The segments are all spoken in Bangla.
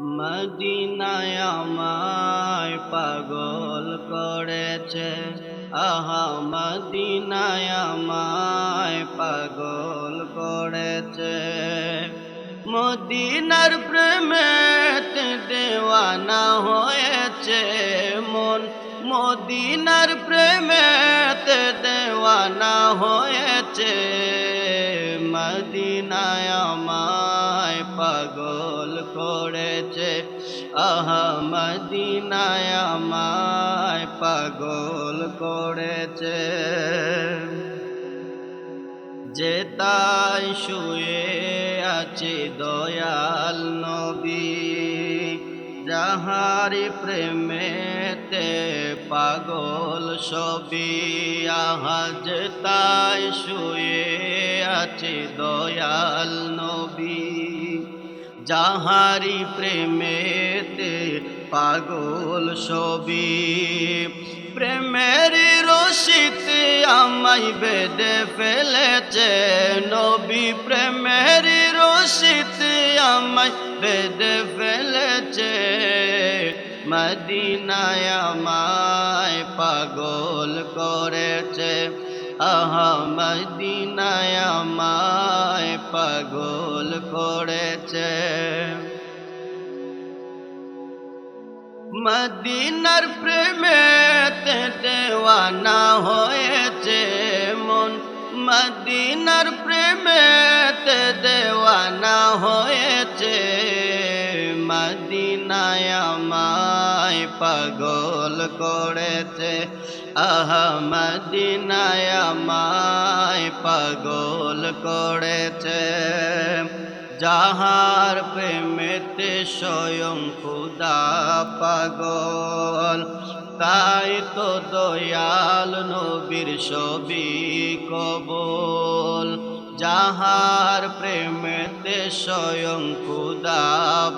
মদিনায় আমায় পাগল করেছে। আহা, মদিনায় আমায় পাগল করেছে। মদিনার প্রেমেতে দেওয়ানা হয়েছে মন। মদিনার প্রেমেতে দেওয়ানা হয়েছে। মদিনায় আমায় পাগল করেছে। আহা, মদিনায় আমায় পাগল করেছে। যে তাই শুয়ে আছে দয়াল নবী যাহারি প্রেমেতে পাগল সবি আহা, যে তাই শুয়ে আছে দয়াল নবী। যাহারি প্রেমেতে পাগল সবি প্রেমের রশিতে আমায় বেদে ফেলেছে নবী, প্রেমের রশিতে আমায় বেদে ফেলেছে। মদিনায় আমায় পাগল করেছে আহা মদিনায় আমায় পাগল করেছে। মদিনার প্রেমেতে দেওয়ানা হয়েছে মন। মদিনার প্রেমেতে দেওয়ানা হয়েছে। মদিনায় আমায় পাগল করেছে। আহা, মদিনায় আমায় পাগল করেছে। যাহার প্রেমেতে স্বয়ং খুদা পাগল, তাই তো দয়াল নবীর ছবি কবল। যাহার প্রেমেতে স্বয়ং খুদা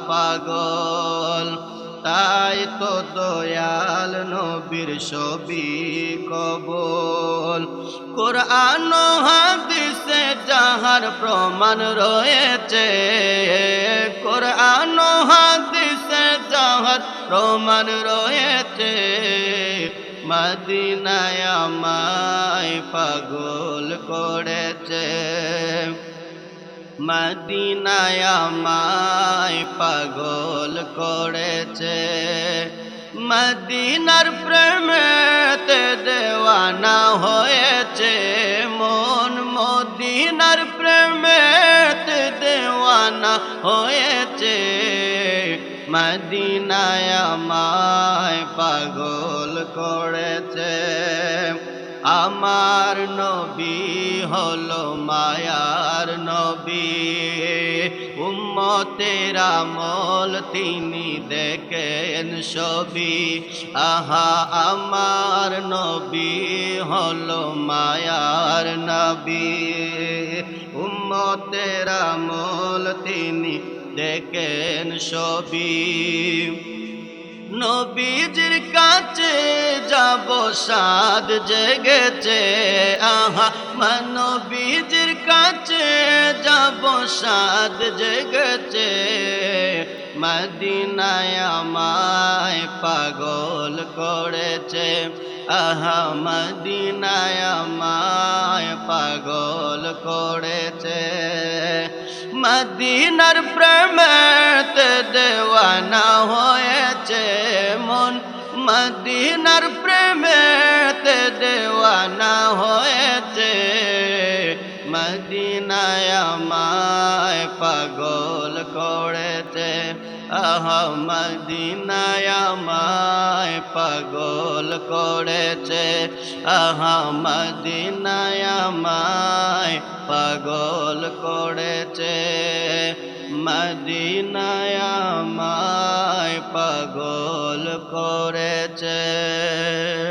পাগল তাই তো দয়াল নবীর ছবি কবল। কোরআন হাদিসে যাহার প্রমাণ রয়েছে, কোরআন হাদিসে যাহার প্রমাণ রয়েছে, মদিনায় আমায় পাগল করেছে। মদিনায় আমায় পাগল করেছে। মদিনার প্রেমেতে দেওয়ানা হয়েছে। মন মদিনার প্রেমেতে দেওয়ানা হয়েছে। মদিনায় আমায় পাগল করেছে। আমার নবী হল মায়ার নবী। উম্মতের আমল তিনি দেখেন ছবি। আহা, আমার নবী হল মায়ার নবী। উম্মতের আমল তিনি দেখেন ছবি। নবীজির কাছে যাব সাদ জেগেছে। আহা নবীজির কাছে যাব সাদ জেগেছে। মদিনায় আমায় পাগল করেছে। আহা, মদিনায় আমায় পাগল করেছে। মদিনার প্রেমেতে দেওয়ানা হয়েছে। মদিনার প্রেমেতে দেওয়ানা হয়েছে। মদিনায় আমায় পাগল করেছে। আহ, মদিনায় আমায় পাগল করেছে। আহ, মদিনায় আমায় পাগল করেছে। মদিনায় আমায় পাগল وجل